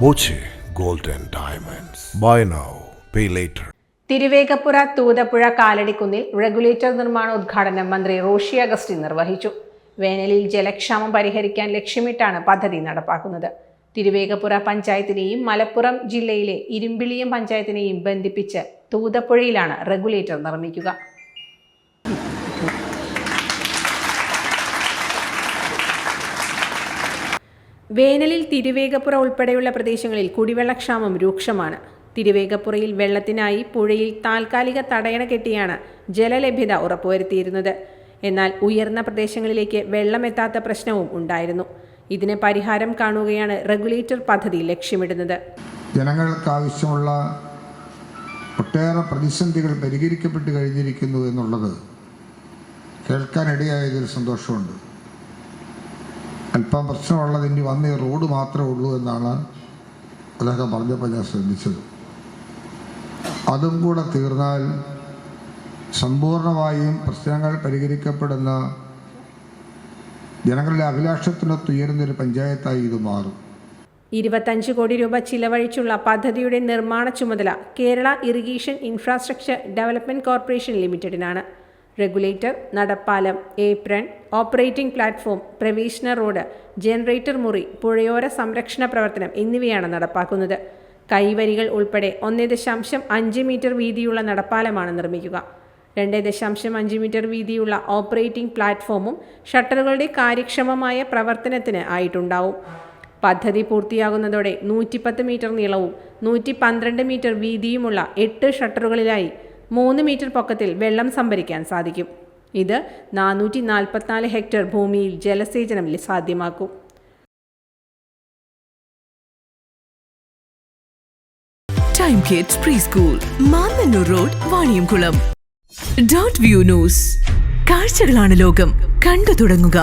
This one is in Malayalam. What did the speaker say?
Boche gold and Diamonds. Buy now, pay later. Thiruvegappura Thoothapuzha കാലടിക്കുന്നിൽ regulator നിർമ്മാണ ഉദ്ഘാടനം മന്ത്രി റോഷി അഗസ്റ്റിൻ നിർവഹിച്ചു വേനലിൽ ജലക്ഷാമം പരിഹരിക്കാൻ ലക്ഷ്യമിട്ടാണ് പദ്ധതി നടപ്പാക്കുന്നത് തിരുവേഗപ്പുറ പഞ്ചായത്തിനെയും മലപ്പുറം ജില്ലയിലെ ഇരുമ്പിളിയം പഞ്ചായത്തിനെയും ബന്ധിപ്പിച്ച് തൂതപ്പുഴയിലാണ് റെഗുലേറ്റർ നിർമ്മിക്കുക വേനലിൽ തിരുവേഗപ്പുറ ഉൾപ്പെടെയുള്ള പ്രദേശങ്ങളിൽ കുടിവെള്ളക്ഷാമം രൂക്ഷമാണ്. തിരുവേഗപ്പുറയിൽ വെള്ളത്തിനായി പുഴയിൽ താൽക്കാലിക തടയണ കെട്ടിയാണ് ജലലഭ്യത ഉറപ്പുവരുത്തിയിരുന്നത്. എന്നാൽ ഉയർന്ന പ്രദേശങ്ങളിലേക്ക് വെള്ളമെത്താത്ത പ്രശ്നവും ഉണ്ടായിരുന്നു. ഇതിന് പരിഹാരം കാണുകയാണ് റെഗുലേറ്റർ പദ്ധതി ലക്ഷ്യമിടുന്നത്. ജനങ്ങൾക്കാവശ്യമുള്ള ഒട്ടേറെ പ്രതിസന്ധികൾ പരിഹരിക്കപ്പെട്ട് കഴിഞ്ഞിരിക്കുന്നു എന്നുള്ളത് കേൾക്കാനിടയായതിൽ സന്തോഷമുണ്ട്. അല്പം പ്രശ്നമുള്ളത് ഇനി വന്ന ഈ റോഡ് മാത്രമേ ഉള്ളൂ എന്നാണ് അദ്ദേഹം പറഞ്ഞപ്പോൾ ഞാൻ ശ്രദ്ധിച്ചത്. അതും കൂടെ തീർന്നാൽ സമ്പൂർണമായും പ്രശ്നങ്ങൾ പരിഹരിക്കപ്പെടുന്ന ജനങ്ങളുടെ അഭിലാഷത്തിനൊത്ത് ഉയരുന്നൊരു പഞ്ചായത്തായി ഇത് മാറും. ഇരുപത്തഞ്ച് കോടി രൂപ ചിലവഴിച്ചുള്ള പദ്ധതിയുടെ നിർമ്മാണ ചുമതല Kerala irrigation infrastructure development corporation ലിമിറ്റഡിനാണ്. Regulator നടപ്പാലം ഏപ്രൺ ഓപ്പറേറ്റിംഗ് പ്ലാറ്റ്ഫോം പ്രവേശന റോഡ് ജനറേറ്റർ മുറി പുഴയോര സംരക്ഷണ പ്രവർത്തനം എന്നിവയാണ് നടപ്പാക്കുന്നത്. കൈവരികൾ ഉൾപ്പെടെ ഒന്നേ ദശാംശം അഞ്ച് മീറ്റർ വീതിയുള്ള നടപ്പാലമാണ് നിർമ്മിക്കുക. രണ്ട് ദശാംശം അഞ്ച് മീറ്റർ വീതിയുള്ള ഓപ്പറേറ്റിംഗ് പ്ലാറ്റ്ഫോമും ഷട്ടറുകളുടെ കാര്യക്ഷമമായ പ്രവർത്തനത്തിന് ആയിട്ടുണ്ടാവും. പദ്ധതി പൂർത്തിയാകുന്നതോടെ നൂറ്റിപ്പത്ത് മീറ്റർ നീളവും നൂറ്റി പന്ത്രണ്ട് മീറ്റർ വീതിയുമുള്ള എട്ട് ഷട്ടറുകളിലായി മൂന്ന് മീറ്റർ പൊക്കത്തിൽ വെള്ളം സംഭരിക്കാൻ സാധിക്കും. ഇത് നാനൂറ്റി നാൽപ്പത്തിനാല് ഹെക്ടർ ഭൂമിയിൽ ജലസേചനം സാധ്യമാക്കും. Time kids preschool Mannanur road Vaniyamkulam dot view news കാഴ്ചകളാണ് ലോകം. കണ്ടു തുടങ്ങുക.